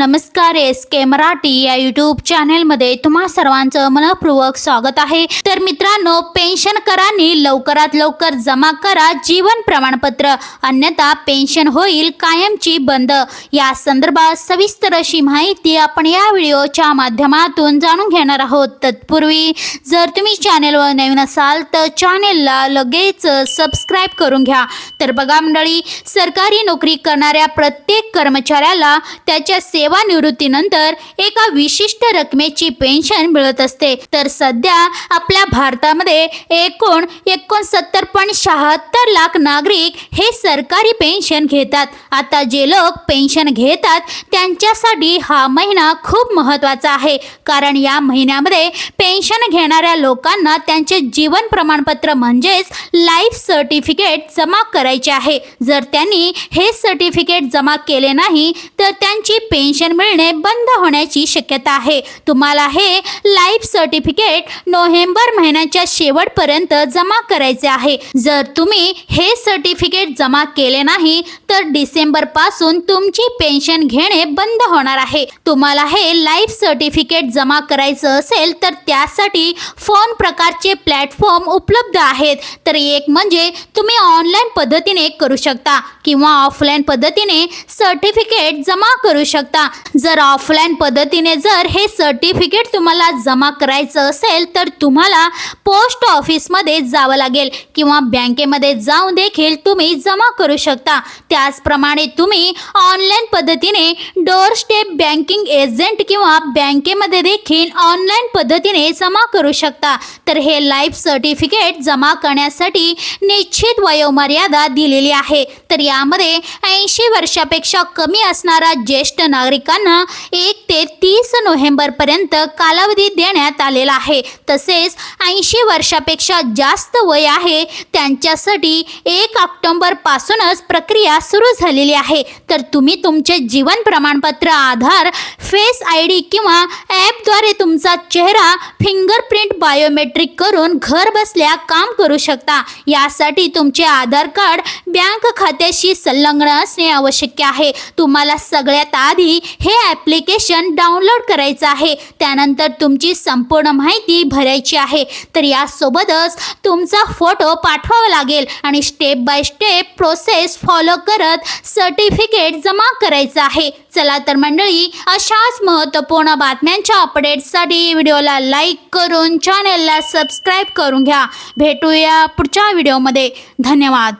नमस्कार एस के मराठी या यूट्यूब चॅनेलमध्ये तुम्हा सर्वांचं मनपूर्वक स्वागत आहे. तर मित्रांनो पेन्शनकरांनी लवकरात लवकर जमा करा जीवन प्रमाणपत्र. अन्यथा पेन्शन होईल कायमची बंद. या संदर्भात सविस्तर अशी माहिती आपण या व्हिडिओच्या माध्यमातून जाणून घेणार आहोत. तत्पूर्वी जर तुम्ही चॅनेलवर नवीन असाल तर चॅनेलला लगेच सबस्क्राईब करून घ्या. तर बघा मंडळी सरकारी नोकरी करणाऱ्या प्रत्येक कर्मचाऱ्याला त्याच्या सेवानिवृत्तीनंतर एका विशिष्ट रकमेची पेन्शन मिळत असते. तर सध्या आपल्या भारतामध्ये एकूण एकोणसत्तर पॉईंट शहात्तर लाख नागरिक हे सरकारी पेन्शन घेतात. आता जे लोक पेन्शन घेतात त्यांच्यासाठी हा महिना खूप महत्त्वाचा आहे. कारण या महिन्यामध्ये पेन्शन घेणाऱ्या लोकांना त्यांचे जीवन प्रमाणपत्र म्हणजेच लाईफ सर्टिफिकेट जमा करायचे आहे. जर त्यांनी हे सर्टिफिकेट जमा केले नाही तर त्यांची पेन्शन पेन्शन मिळणे बंद होण्याची शक्यता आहे. तुम्हाला हे लाईफ सर्टिफिकेट नोव्हेंबर महिन्याच्या शेवटपर्यंत जमा करायचे आहे. जर तुम्ही हे सर्टिफिकेट जमा केले नाही तर डिसेंबरपासून तुमची पेन्शन घेणे बंद होणार आहे. तुम्हाला हे लाईफ सर्टिफिकेट जमा करायचं असेल तर त्यासाठी फोन प्रकारचे प्लॅटफॉर्म उपलब्ध आहेत. तर एक म्हणजे तुम्ही ऑनलाईन पद्धतीने करू शकता. किंवा ऑफलाईन पद्धतीने सर्टिफिकेट जमा करू शकता. जर ऑफलाईन पद्धतीने जर हे सर्टिफिकेट तुम्हाला जमा करायचं असेल तर तुम्हाला पोस्ट ऑफिसमध्ये जावं लागेल किंवा बँकेमध्ये जाऊन देखील तुम्ही जमा करू शकता. त्याचप्रमाणे तुम्ही ऑनलाईन पद्धतीने डोअर स्टेप बँकिंग एजंट किंवा बँकेमध्ये देखील ऑनलाईन पद्धतीने जमा करू शकता. तर हे लाईफ सर्टिफिकेट जमा करण्यासाठी निश्चित वयोमर्यादा दिलेली आहे. तर यामध्ये ऐंशी वर्षापेक्षा कमी असणारा ज्येष्ठ नागरिकांना एक ते तीस नोव्हेंबरपर्यंत कालावधी देण्यात आलेला आहे. तसेच ऐंशी वर्षापेक्षा जास्त वय आहे त्यांच्यासाठी एक ऑक्टोंबरपासूनच प्रक्रिया सुरू झालेली आहे. तर तुम्ही तुमचे जीवन प्रमाणपत्र आधार फेस आय डी किंवा ॲपद्वारे तुमचा चेहरा फिंगरप्रिंट बायोमेट्रिक करून घर बसल्या काम करू शकता. यासाठी तुमचे आधार कार्ड बँक खात्याशी संलग्न असणे आवश्यक आहे. तुम्हाला सगळ्यात आधी हे ॲप्लिकेशन डाउनलोड करायचं आहे. त्यानंतर तुमची संपूर्ण माहिती भरायची आहे. तर यासोबतच तुमचा फोटो पाठवावा लागेल आणि step by step process follow करत सर्टिफिकेट जमा करायचं आहे. चला तर मंडळी अशाच महत्त्वपूर्ण बातम्यांच्या अपडेट्ससाठी व्हिडिओला लाईक करून चॅनेलला सबस्क्राईब करून घ्या. भेटूया पुढच्या व्हिडिओमध्ये. धन्यवाद.